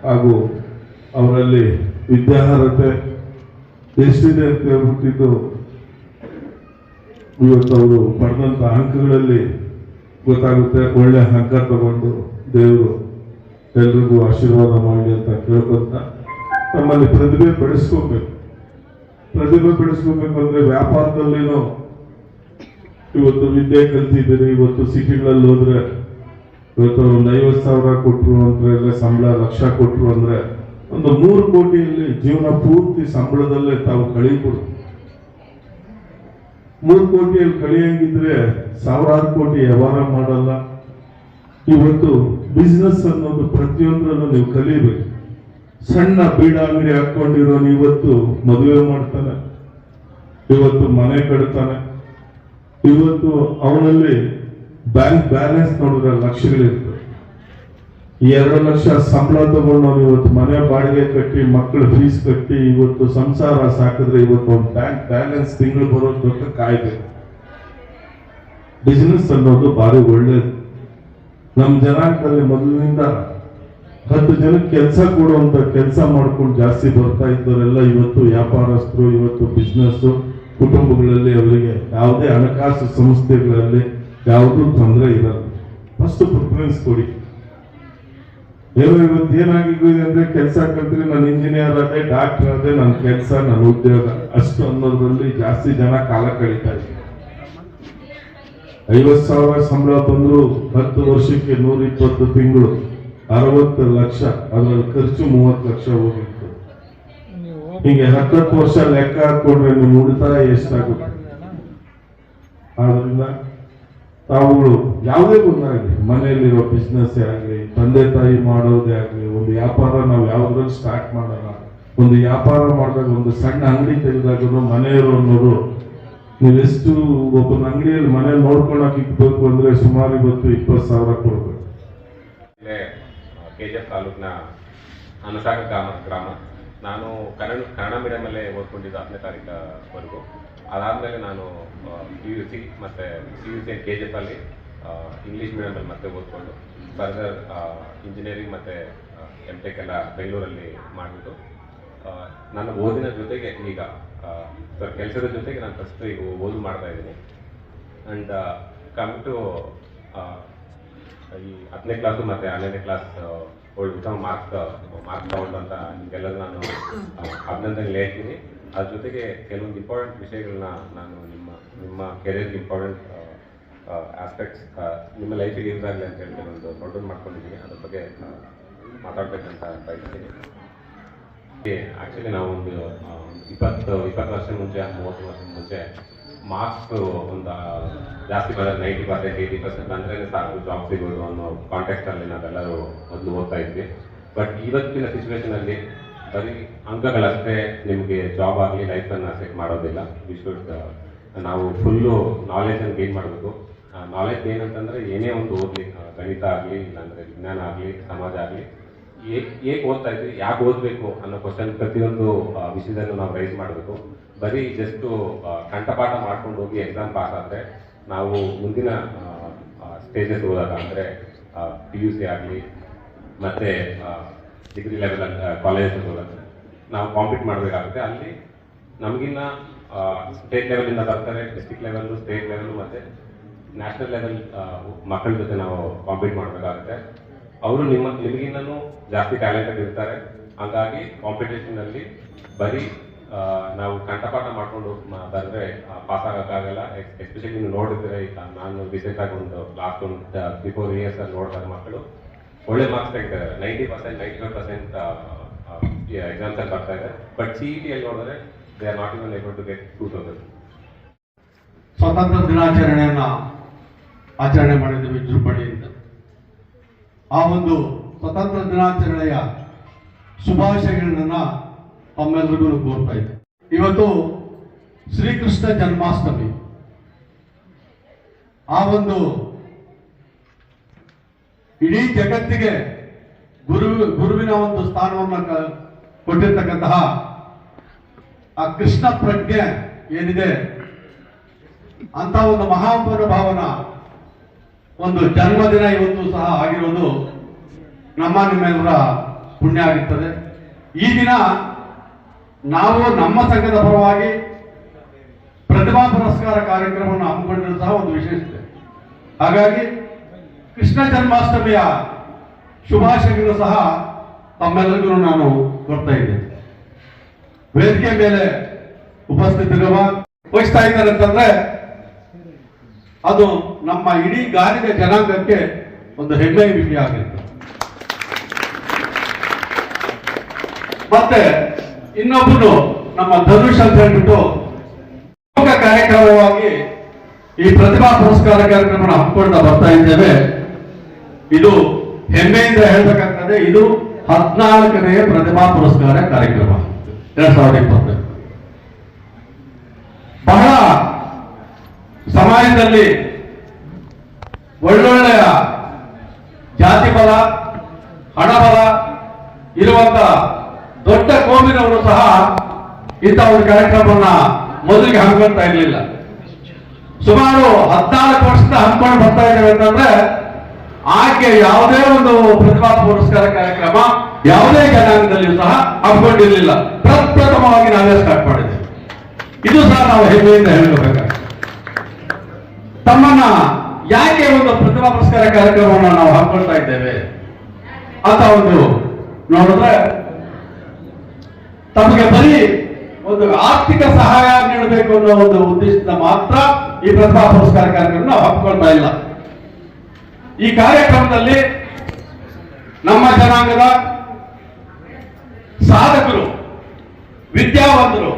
ಹಾಗೂ ಅವರಲ್ಲಿ ವಿದ್ಯಾರ್ಹತೆ ಎಷ್ಟಿದೆ ಅಂತ ಹೇಳ್ಬಿಟ್ಟಿದ್ದು, ಇವತ್ತು ಅವರು ಪಡೆದಂಥ ಅಂಕಗಳಲ್ಲಿ ಗೊತ್ತಾಗುತ್ತೆ. ಒಳ್ಳೆ ಅಂಕ ತಗೊಂಡು ದೇವರು ಎಲ್ರಿಗೂ ಆಶೀರ್ವಾದ ಮಾಡಿ ಅಂತ ಕೇಳ್ಕೊಂತ ನಮ್ಮಲ್ಲಿ ಪ್ರತಿಭೆ ಬೆಳೆಸ್ಕೋಬೇಕು. ಪ್ರತಿಭೆ ಬೆಳೆಸ್ಕೋಬೇಕು ಅಂದ್ರೆ ವ್ಯಾಪಾರದಲ್ಲೇನೋ? ಇವತ್ತು ವಿದ್ಯೆ ಕಲ್ತಿದ್ದೀರಿ ಇವತ್ತು ಸಿಟಿಗಳಲ್ಲಿ ಹೋದ್ರೆ ಇವತ್ತು ಒಂದು ಐವತ್ತು ಸಾವಿರ ಕೊಟ್ರು ಅಂದ್ರೆ ಸಂಬಳ ಲಕ್ಷ ಕೊಟ್ರು ಅಂದ್ರೆ, ಒಂದು ಮೂರು ಕೋಟಿಯಲ್ಲಿ ಜೀವನ ಪೂರ್ತಿ ಸಂಬಳದಲ್ಲೇ ತಾವು ಕಳೀಕೊಡು ಮೂರು ಕೋಟಿಯಲ್ಲಿ ಕಳಿಯಂಗಿದ್ರೆ ಸಾವಿರಾರು ಕೋಟಿ ವ್ಯವಹಾರ ಮಾಡಲ್ಲ. ಇವತ್ತು ಬಿಸ್ನೆಸ್ ಅನ್ನೋದು ಪ್ರತಿಯೊಂದರಲ್ಲೂ ನೀವು ಕಲಿಬೇಕು. ಸಣ್ಣ ಬೀಡ ಅಂಗಡಿ ಹಾಕೊಂಡಿರೋನು ಇವತ್ತು ಮದುವೆ ಮಾಡ್ತಾನೆ. ಇವತ್ತು ಮನೆ ಕಟ್ತಾನೆ. ಇವತ್ತು ಅವನಲ್ಲಿ ಬ್ಯಾಂಕ್ ಬ್ಯಾಲೆನ್ಸ್ ನೋಡಿದ್ರೆ ಲಕ್ಷಗಳಿರ್ತವೆ ಈ ಎರಡು ಲಕ್ಷ ಸಂಬಳ ತಗೊಂಡು ಇವತ್ತು ಮನೆ ಬಾಡಿಗೆ ಕಟ್ಟಿ, ಮಕ್ಕಳ ಫೀಸ್ ಕಟ್ಟಿ, ಇವತ್ತು ಸಂಸಾರ ಸಾಕಿದ್ರೆ ಇವತ್ತು ಬ್ಯಾಂಕ್ ಬ್ಯಾಲೆನ್ಸ್ ತಿಂಗಳು ಬರೋ ದೊಡ್ಡ ಕಾಯ್ದೆ. ಬಿಸ್ನೆಸ್ ಅನ್ನೋದು ಭಾರಿ ಒಳ್ಳೇದು. ನಮ್ಮ ಜನಾಂಗದಲ್ಲಿ ಮೊದಲಿನಿಂದ ಹತ್ತು ಜನಕ್ಕೆ ಕೆಲಸ ಕೊಡುವಂತ ಕೆಲಸ ಮಾಡ್ಕೊಂಡು ಜಾಸ್ತಿ ಬರ್ತಾ ಇದ್ದವರೆಲ್ಲ ಇವತ್ತು ವ್ಯಾಪಾರಸ್ಥರು, ಇವತ್ತು ಬಿಸ್ನೆಸ್ ಕುಟುಂಬಗಳಲ್ಲಿ ಅವರಿಗೆ ಯಾವುದೇ ಹಣಕಾಸು ಸಂಸ್ಥೆಗಳಲ್ಲಿ ಯಾವುದೂ ತೊಂದರೆ ಇರಲ್ಲ. ಫಸ್ಟ್ ಪ್ರಿಫರೆನ್ಸ್ ಕೊಡಿ. ಏನೋ ಇವತ್ತು ಏನಾಗಿದೆ ಅಂದ್ರೆ ಕೆಲಸ ಕಲ್ತ್ರೆ ನಾನು ಇಂಜಿನಿಯರ್ ಅದೇ ಡಾಕ್ಟರ್ ಅದೇ ನನ್ನ ಕೆಲಸ, ನನ್ನ ಉದ್ಯೋಗ. ಅಷ್ಟು ಅನ್ನೋದ್ರಲ್ಲಿ ಜಾಸ್ತಿ ಜನ ಕಾಲ ಕಳೀತಾ ಇದ್ದಾರೆ. ಐವತ್ ಸಾವಿರ ಸಂಬಳ ಬಂದ್ರು ಹತ್ತು ವರ್ಷಕ್ಕೆ ನೂರ ಇಪ್ಪತ್ತು ತಿಂಗಳು. ಅರವತ್ತು ಲಕ್ಷ, ಅದ್ರಲ್ಲಿ ಖರ್ಚು ಮೂವತ್ತು ಲಕ್ಷ ಹೋಗಿತ್ತು. ಹೀಗೆ ಹತ್ತತ್ತು ವರ್ಷ ಲೆಕ್ಕ ಹಾಕೊಂಡ್ರೆ ನಿಮ್ಮ ಉಳಿತಾಯ ಎಷ್ಟಾಗುತ್ತೆ? ಆದ್ರಿಂದ ತಾವುಗಳು ಯಾವುದೇ ಒಂದಾಗಲಿ ಮನೆಯಲ್ಲಿರೋ ಬಿಸ್ನೆಸ್ ಆಗಲಿ, ತಂದೆ ತಾಯಿ ಮಾಡೋದೇ ಆಗಲಿ, ಒಂದು ವ್ಯಾಪಾರ ನಾವು ಯಾವ್ದ್ರಲ್ಲಿ ಸ್ಟಾರ್ಟ್ ಮಾಡೋಣ ಒಂದು ವ್ಯಾಪಾರ ಮಾಡಿದಾಗ ಒಂದು ಸಣ್ಣ ಅಂಗಡಿ ತೆಗೆದಾಗ ಮನೆಯವರು ಅನ್ನೋರು ನೀವೆಷ್ಟು ಒಬ್ಬನ ಅಂಗಡಿಯಲ್ಲಿ ಮನೆ ನೋಡ್ಕೊಳಕ್ ಇಕ್ಬೇಕು ಅಂದ್ರೆ ಸುಮಾರು ಇವತ್ತು ಇಪ್ಪತ್ತು ಸಾವಿರ ಕೊಡ್ಬೇಕು. ಕೆ ಜಿ ಎಫ್ ತಾಲೂಕಿನ ಅನಸಾಗ ಗ್ರಾಮ ಗ್ರಾಮ. ನಾನು ಕನ್ನಡ ಕನ್ನಡ ಮೀಡಿಯಮಲ್ಲೇ ಓದ್ಕೊಂಡಿದ್ದು ಹತ್ತನೇ ತಾರೀಕವರೆಗೂ. ಅದಾದಮೇಲೆ ನಾನು ಪಿ ಯು ಸಿ ಮತ್ತು P U C K G F ಅಲ್ಲಿ ಇಂಗ್ಲೀಷ್ ಮೀಡಿಯಮಲ್ಲಿ ಮತ್ತೆ ಓದ್ಕೊಂಡು ಫರ್ದರ್ ಇಂಜಿನಿಯರಿಂಗ್ ಮತ್ತು ಎಂ ಟೆಕ್ ಎಲ್ಲ ಬೆಂಗಳೂರಲ್ಲಿ ಮಾಡಿಬಿಟ್ಟು ನನ್ನ ಓದಿನ ಜೊತೆಗೆ ಈಗ ಕೆಲಸದ ಜೊತೆಗೆ ನಾನು ಫಸ್ಟ್ ಈಗ ಓದು ಮಾಡ್ತಾ ಇದ್ದೀನಿ. ಆ್ಯಂಡ್ ಕಮ್ ಟು ಈ ಹತ್ತನೇ ಕ್ಲಾಸು ಮತ್ತೆ ಹನ್ನೆರಡನೇ ಕ್ಲಾಸ್ ಉತ್ತಮ ಮಾರ್ಕ್ಸ್ ಮಾರ್ಕ್ಸ್ ತಗೊಂಡು ಅಂತ ನಿಮಗೆಲ್ಲರೂ ನಾನು ಅಭಿನಂದನೆ ಹೇಳ್ತೀನಿ. ಅದ್ರ ಜೊತೆಗೆ ಕೆಲವೊಂದು ಇಂಪಾರ್ಟೆಂಟ್ ವಿಷಯಗಳನ್ನ ನಾನು ನಿಮ್ಮ ನಿಮ್ಮ ಕೆರಿಯರ್ಗೆ ಇಂಪಾರ್ಟೆಂಟ್ ಆಸ್ಪೆಕ್ಟ್ಸ್ ನಿಮ್ಮ ಲೈಫಿಗೆ ಯೂಸ್ ಆಗಲಿ ಅಂತ ಹೇಳಿ ಒಂದು ನೋಟನ್ನು ಮಾಡ್ಕೊಂಡಿದ್ದೀನಿ. ಅದ್ರ ಬಗ್ಗೆ ಮಾತಾಡಬೇಕಂತ ಬಯಸ್ತೀನಿ. ಆಕ್ಚುಲಿ ನಾವೊಂದು ಇಪ್ಪತ್ತು ಇಪ್ಪತ್ತು ವರ್ಷ ಮುಂಚೆ, ಮೂವತ್ತು ವರ್ಷದ ಮುಂಚೆ ಮಾರ್ಕ್ಸ್ ಒಂದು ಜಾಸ್ತಿ ಬರೋದು ನೈಂಟಿ ಪರ್ಸೆಂಟ್ ಏಯ್ಟಿ ಪರ್ಸೆಂಟ್ ಬಂದ್ರೆ ಸಾಕು ಜಾಬ್ ಸಿಗೋದು ಅನ್ನೋ ಕಾಂಟೆಕ್ಸ್ಟ್ ಅಲ್ಲಿ ನಾವೆಲ್ಲರೂ ಮೊದಲು ಓದ್ತಾ ಇದ್ವಿ. ಬಟ್ ಇವತ್ತಿನ ಸಿಚುವೇಶನ್ ಅಲ್ಲಿ ಬರೀ ಅಂಕಗಳಷ್ಟೇ ನಿಮಗೆ ಜಾಬ್ ಆಗಲಿ ಲೈಫನ್ನು ಸೆಟ್ ಮಾಡೋದಿಲ್ಲ. ವಿ ಶುಡ್ ನಾವು ಫುಲ್ಲು ನಾಲೆಜನ್ನು ಗೇನ್ ಮಾಡಬೇಕು. ನಾಲೆಜ್ ಏನಂತಂದ್ರೆ ಏನೇ ಒಂದು ಓದಲಿ ಗಣಿತ ಆಗಲಿ, ಇಲ್ಲಾಂದ್ರೆ ವಿಜ್ಞಾನ ಆಗಲಿ, ಸಮಾಜ ಆಗಲಿ ಏಕೆ ಓದ್ತಾ ಇದ್ವಿ? ಯಾಕೆ ಓದಬೇಕು ಅನ್ನೋ ಕ್ವಶನ್ ಪ್ರತಿಯೊಂದು ವಿಷಯದಲ್ಲೂ ನಾವು ರೈಸ್ ಮಾಡಬೇಕು. ಬರೀ ಜಸ್ಟ್ ಕಂಠಪಾಠ ಮಾಡ್ಕೊಂಡು ಹೋಗಿ ಎಕ್ಸಾಮ್ ಪಾಸ್ ಆದರೆ ನಾವು ಮುಂದಿನ ಸ್ಟೇಜಸ್ ಹೋದಾಗ ಅಂದರೆ ಪಿ ಯು ಸಿ ಆಗಲಿ, ಮತ್ತು ಡಿಗ್ರಿ ಲೆವೆಲ್ ಕಾಲೇಜಸ್ ಹೋದಾಗ ನಾವು ಕಾಂಪೀಟ್ ಮಾಡಬೇಕಾಗುತ್ತೆ. ಅಲ್ಲಿ ನಮಗಿನ್ನ ಸ್ಟೇಟ್ ಲೆವೆಲಿಂದ ಬರ್ತಾರೆ ಡಿಸ್ಟಿಕ್ ಲೆವೆಲ್ಲು ಸ್ಟೇಟ್ ಲೆವೆಲ್ ಮತ್ತು ನ್ಯಾಷನಲ್ ಲೆವೆಲ್ ಮಕ್ಕಳ ಜೊತೆ ನಾವು ಕಾಂಪೀಟ್ ಮಾಡಬೇಕಾಗುತ್ತೆ. ಅವರು ನಿಮ್ಮ ನಿಮಗಿನ್ನೂ ಜಾಸ್ತಿ ಟ್ಯಾಲೆಂಟೆಡ್ ಇರ್ತಾರೆ. ಹಾಗಾಗಿ ಕಾಂಪಿಟೇಷನ್ ಅಲ್ಲಿ ಬರೀ ನಾವು ಕಂಠಪಾಠ ಮಾಡ್ಕೊಂಡು ಬಂದ್ರೆ ಪಾಸ್ ಆಗೋಕ್ಕಾಗಲ್ಲ. ಎಸ್ಪೆಷಲಿ ನೀವು ನೋಡಿದ್ರೆ ಈಗ ನಾನು ರೀಸೆಂಟ್ ಆಗಿ ಒಂದು ಲಾಸ್ಟ್ ಒಂದು ತ್ರೀ ಫೋರ್ ಇಯರ್ಸ್ ಅಲ್ಲಿ ನೋಡಿದಾಗ ಮಕ್ಕಳು ಒಳ್ಳೆ ಮಾರ್ಕ್ಸ್ ತೆಗಿತಾರೆ. Ninety percent ninety five percent exams ಅಲ್ಲಿ ಬರ್ತಾ ಇದೆ. ಬಟ್ ಸಿ ಇ ಟಿ ಅಲ್ಲಿ ನೋಡಿದ್ರೆ they are not even able to get two thousand ಸ್ವಾತಂತ್ರ್ಯ ದಿನಾಚರಣೆಯನ್ನ ಆಚರಣೆ ಮಾಡಿದ್ದೀವಿ ವಿಜೃಂಭಣೆಯಿಂದ. ಆ ಒಂದು ಸ್ವತಂತ್ರ ದಿನಾಚರಣೆಯ ಶುಭಾಶಯಗಳನ್ನ ತಮ್ಮೆಲ್ಲರಿಗೂ ಕೋರ್ತಾ ಇದ್ದೆ ಇವತ್ತು ಶ್ರೀಕೃಷ್ಣ ಜನ್ಮಾಷ್ಟಮಿ. ಆ ಒಂದು ಇಡೀ ಜಗತ್ತಿಗೆ ಗುರು, ಗುರುವಿನ ಒಂದು ಸ್ಥಾನವನ್ನು ಕೊಟ್ಟಿರ್ತಕ್ಕಂತಹ ಆ ಕೃಷ್ಣ ಪ್ರಜ್ಞೆ ಏನಿದೆ? ಅಂತ ಒಂದು ಮಹಾನುಭಾವನ ಒಂದು ಜನ್ಮದಿನ ಇವತ್ತು ಸಹ ಆಗಿರೋದು ನಮ್ಮ ನಿಮ್ಮೆಲ್ಲರ ಪುಣ್ಯ ಆಗಿರ್ತದೆ. ಈ ದಿನ ನಾವು ನಮ್ಮ ಸಂಘದ ಪರವಾಗಿ ಪ್ರತಿಭಾ ಪುರಸ್ಕಾರ ಕಾರ್ಯಕ್ರಮವನ್ನು ಹಮ್ಮಿಕೊಂಡಿರೋ ಸಹ ಒಂದು ವಿಶೇಷತೆ. ಹಾಗಾಗಿ ಕೃಷ್ಣ ಜನ್ಮಾಷ್ಟಮಿಯ ಶುಭಾಶಯಗಳು ಸಹ ತಮ್ಮೆಲ್ಲರಿಗೂ ನಾನು ಕೊಡ್ತಾ ಇದ್ದೇನೆ. ವೇದಿಕೆ ಮೇಲೆ ಉಪಸ್ಥಿತಿರುವ ವಹಿಸ್ತಾ ಇದ್ದಾರೆ ಅಂತಂದ್ರೆ ಅದು ನಮ್ಮ ಇಡೀ ಗಾರಿಗೆ ಜನಾಂಗಕ್ಕೆ ಒಂದು ಹೆಮ್ಮೆಯ ವಿಷಯ ಆಗಿತ್ತು. ಮತ್ತೆ ಇನ್ನೊಬ್ಬನು ನಮ್ಮ ಧನುಷ್ ಅಂತ ಹೇಳ್ಬಿಟ್ಟು ಪ್ರಮುಖ ಕಾರ್ಯಕ್ರಮವಾಗಿ ಈ ಪ್ರತಿಭಾ ಪುರಸ್ಕಾರ ಕಾರ್ಯಕ್ರಮ ಹಮ್ಮಿಕೊಳ್ತಾ ಬರ್ತಾ ಇದ್ದೇವೆ. ಇದು ಹೆಮ್ಮೆಯಿಂದ ಹೇಳ್ಬೇಕಾಗ್ತದೆ, ಇದು ಹದಿನಾಲ್ಕನೆಯ ಪ್ರತಿಭಾ ಪುರಸ್ಕಾರ ಕಾರ್ಯಕ್ರಮ. ಎರಡ್ ಸಾವಿರದ ಇಪ್ಪತ್ತು. ಬಹಳ ಸಮಾಜದಲ್ಲಿ ಒಳ್ಳೊಳ್ಳೆಯ ಜಾತಿ ಬಲ, ಹಣ ಬಲ ಇರುವಂತ ದೊಡ್ಡ ಕೋಮಿನವರು ಸಹ ಇಂಥ ಒಂದು ಕಾರ್ಯಕ್ರಮವನ್ನ ಮೊದಲಿಗೆ ಹಮ್ಮಿಕೊಳ್ತಾ ಇರಲಿಲ್ಲ. ಸುಮಾರು ಹದಿನಾಲ್ಕು ವರ್ಷದ ಹಮ್ಮಿಕೊಂಡು ಬರ್ತಾ ಇದ್ದೇವೆ ಅಂತಂದ್ರೆ, ಆಕೆ ಯಾವುದೇ ಒಂದು ಪ್ರತಿಭಾ ಪುರಸ್ಕಾರ ಕಾರ್ಯಕ್ರಮ ಯಾವುದೇ ಜನಾಂಗದಲ್ಲಿಯೂ ಸಹ ಹಮ್ಮಿಕೊಂಡಿರಲಿಲ್ಲ. ಪ್ರಪ್ರಥಮವಾಗಿ ನಾವೇ ಸ್ಟಾರ್ಟ್ ಮಾಡಿದ್ದೇವೆ ಇದು ಸಹ ನಾವು ಹೆಮ್ಮೆಯಿಂದ ತಮ್ಮನ್ನ ಯಾಕೆ ಒಂದು ಪ್ರತಿಭಾ ಪುರಸ್ಕಾರ ಕಾರ್ಯಕ್ರಮವನ್ನು ನಾವು ಹಾಕೊಳ್ತಾ ಇದ್ದೇವೆ? ಅಂತ ಒಂದು ನೋಡಿದ್ರೆ ತಮಗೆ ಬರೀ ಒಂದು ಆರ್ಥಿಕ ಸಹಾಯ ನೀಡಬೇಕು ಅನ್ನೋ ಒಂದು ಉದ್ದೇಶದಿಂದ ಮಾತ್ರ ಈ ಪ್ರತಿಭಾ ಪುರಸ್ಕಾರ ಕಾರ್ಯಕ್ರಮ ನಾವು ಹಾಕೊಳ್ತಾ ಇಲ್ಲ. ಈ ಕಾರ್ಯಕ್ರಮದಲ್ಲಿ ನಮ್ಮ ಜನಾಂಗದ ಸಾಧಕರು, ವಿದ್ಯಾವಂತರು,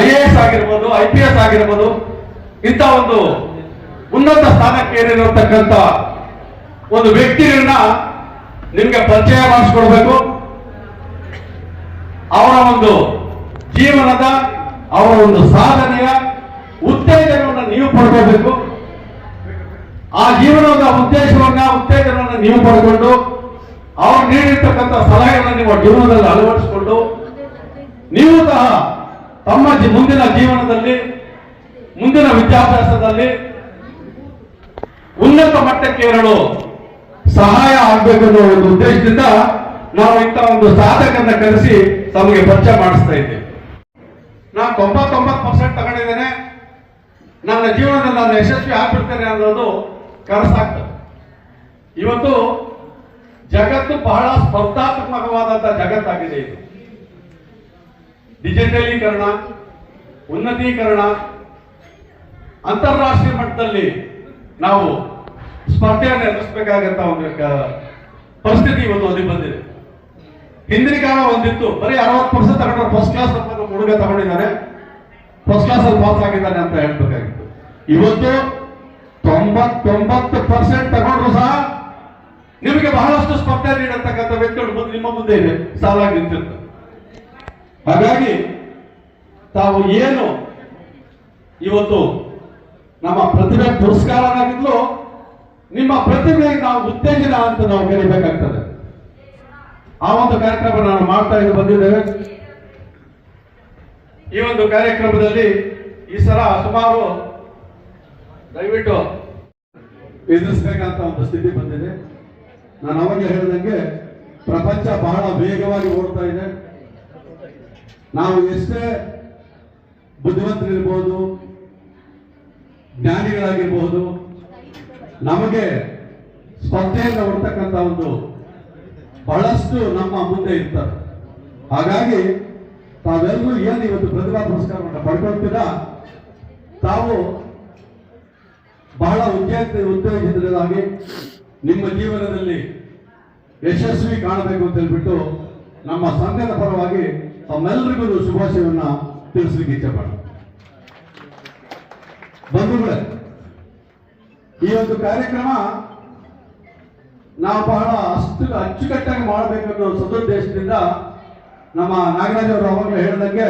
ಐ ಎ ಎಸ್ ಆಗಿರ್ಬೋದು, ಐ ಪಿ ಎಸ್ ಆಗಿರ್ಬೋದು, ಇಂಥ ಒಂದು ಉನ್ನತ ಸ್ಥಾನಕ್ಕೆ ಏರಿರತಕ್ಕಂಥ ಒಂದು ವ್ಯಕ್ತಿಯನ್ನ ನಿಮ್ಗೆ ಪರಿಚಯ ಮಾಡಿಸ್ಕೊಡ್ಬೇಕು. ಅವರ ಒಂದು ಜೀವನದ, ಅವರ ಒಂದು ಸಾಧನೆಯ ಉತ್ತೇಜನವನ್ನು ನೀವು ಪಡ್ಕೋಬೇಕು. ಆ ಜೀವನದ ಉದ್ದೇಶವನ್ನ, ಉತ್ತೇಜನವನ್ನು ನೀವು ಪಡ್ಕೊಂಡು, ಅವ್ರು ನೀಡಿರ್ತಕ್ಕಂಥ ಸಲಹೆಗಳನ್ನು ನಿಮ್ಮ ಜೀವನದಲ್ಲಿ ಅಳವಡಿಸಿಕೊಂಡು, ನೀವು ಸಹ ತಮ್ಮ ಮುಂದಿನ ಜೀವನದಲ್ಲಿ, ಮುಂದಿನ ವಿದ್ಯಾಭ್ಯಾಸದಲ್ಲಿ ಉನ್ನತ ಮಟ್ಟಕ್ಕೆ ಏರಲು ಸಹಾಯ ಆಗ್ಬೇಕನ್ನೋ ಒಂದು ಉದ್ದೇಶದಿಂದ ನಾವು ಇಂಥ ಒಂದು ಸಾಧಕನ್ನ ಕರೆಸಿ ತಮಗೆ ಪರಿಚಯ ಮಾಡಿಸ್ತಾ ಇದ್ದೇವೆ. ನಾನು ತೊಂಬತ್ತೊಂಬತ್ತು ಪರ್ಸೆಂಟ್ ತಗೊಂಡಿದ್ದೇನೆ. ನನ್ನ ಜೀವನದಲ್ಲಿ ನಾನು ಯಶಸ್ವಿ ಆಗ್ಬಿಡ್ತೇನೆ ಅನ್ನೋದು ಕನಸಾಗ್ತದೆ. ಇವತ್ತು ಜಗತ್ತು ಬಹಳ ಸ್ಪರ್ಧಾತ್ಮಕವಾದಂತಹ ಜಗತ್ತಾಗಿದೆ ಇದು. ಡಿಜಿಟಲೀಕರಣ, ಉನ್ನತೀಕರಣ, ಅಂತಾರಾಷ್ಟ್ರೀಯ ಮಟ್ಟದಲ್ಲಿ ನಾವು ಸ್ಪರ್ಧೆಯನ್ನು ಎದುರಿಸಬೇಕಾಗಂತ ಒಂದು ಪರಿಸ್ಥಿತಿ ಇವತ್ತು ಅಲ್ಲಿ ಬಂದಿದೆ. ಹಿಂದಿನ ಕಾಲ ಒಂದಿತ್ತು, ಬರೀ ಅರವತ್ತು ಪರ್ಸೆಂಟ್ ತಗೊಂಡ್ರೆ ಫಸ್ಟ್ ಕ್ಲಾಸ್ ಅಂತ ಹುಡುಗ ತಗೊಂಡಿದ್ದಾರೆ ಫಸ್ಟ್ ಕ್ಲಾಸ್ ಅಲ್ಲಿ ಪಾಸ್ ಆಗಿದ್ದಾನೆ ಅಂತ ಹೇಳ್ಬೇಕಾಗಿತ್ತು. ಇವತ್ತು ತೊಂಬತ್ತೊಂಬತ್ತು ಪರ್ಸೆಂಟ್ ತಗೊಂಡ್ರು ಸಹ ನಿಮಗೆ ಬಹಳಷ್ಟು ಸ್ಪರ್ಧೆ ನೀಡತಕ್ಕಂಥ ವ್ಯಕ್ತಿಗಳು ಮುಂದೆ ನಿಮ್ಮ ಮುಂದೆ ಇದೆ. ಸಾಲಾಗಿ ನಿಂತಿರ್ತಾರೆ. ಹಾಗಾಗಿ ತಾವು ಏನು ಇವತ್ತು ನಮ್ಮ ಪ್ರತಿಭೆ ಪುರಸ್ಕಾರನಾಗಿದ್ಲು ನಿಮ್ಮ ಪ್ರತಿಭೆಗೆ ನಾವು ಉತ್ತೇಜನ ಅಂತ ನಾವು ಕರಿಬೇಕಾಗ್ತದೆ ಆ ಒಂದು ಕಾರ್ಯಕ್ರಮ ನಾನು ಮಾಡ್ತಾ ಇದ್ದು ಬಂದಿದ್ದೇವೆ. ಈ ಒಂದು ಕಾರ್ಯಕ್ರಮದಲ್ಲಿ ಈ ಸಲ ಸುಮಾರು ದಯವಿಟ್ಟು ಎದುರಿಸಬೇಕಂತ ಒಂದು ಸ್ಥಿತಿ ಬಂದಿದೆ. ನಾನು ಅವಾಗ ಹೇಳಿದಂಗೆ ಪ್ರಪಂಚ ಬಹಳ ವೇಗವಾಗಿ ಓಡ್ತಾ ಇದೆ. ನಾವು ಎಷ್ಟೇ ಬುದ್ಧಿವಂತರಿರ್ಬೋದು, ಜ್ಞಾನಿಗಳಾಗಿರ್ಬೋದು ನಮಗೆ ಸ್ಪರ್ಧೆಯಿಂದ ಬರ್ತಕ್ಕಂತ ಒಂದು ಬಹಳಷ್ಟು ನಮ್ಮ ಮುಂದೆ ಇರ್ತಾರೆ. ಹಾಗಾಗಿ ತಾವೆಲ್ಲರೂ ಏನು ಇವತ್ತು ಪ್ರತಿಭಾ ಪುರಸ್ಕಾರವನ್ನು ಪಡ್ಕೊಳ್ತೀರಾ? ತಾವು ಬಹಳ ಉದ್ಯೋಗ ಉತ್ತೇಜಿತರಾಗಿ ನಿಮ್ಮ ಜೀವನದಲ್ಲಿ ಯಶಸ್ವಿ ಕಾಣಬೇಕು ಅಂತ ಹೇಳ್ಬಿಟ್ಟು ನಮ್ಮ ಸಂಘದ ಪರವಾಗಿ ತಮ್ಮೆಲ್ಲರಿಗೂ ಶುಭಾಶಯವನ್ನ ತಿಳಿಸ್ಲಿಕ್ಕೆ ಇಚ್ಛೆ ಪಡ ಬಂಧುಗಳೇ ಈ ಒಂದು ಕಾರ್ಯಕ್ರಮ ನಾವು ಬಹಳ ಅಷ್ಟು ಅಚ್ಚುಕಟ್ಟಾಗಿ ಮಾಡಬೇಕನ್ನೋ ಸದುದ್ದೇಶದಿಂದ ನಮ್ಮ ನಾಗರಾಜ್ ಅವರು ಅವಾಗಲೇ ಹೇಳಿದಂಗೆ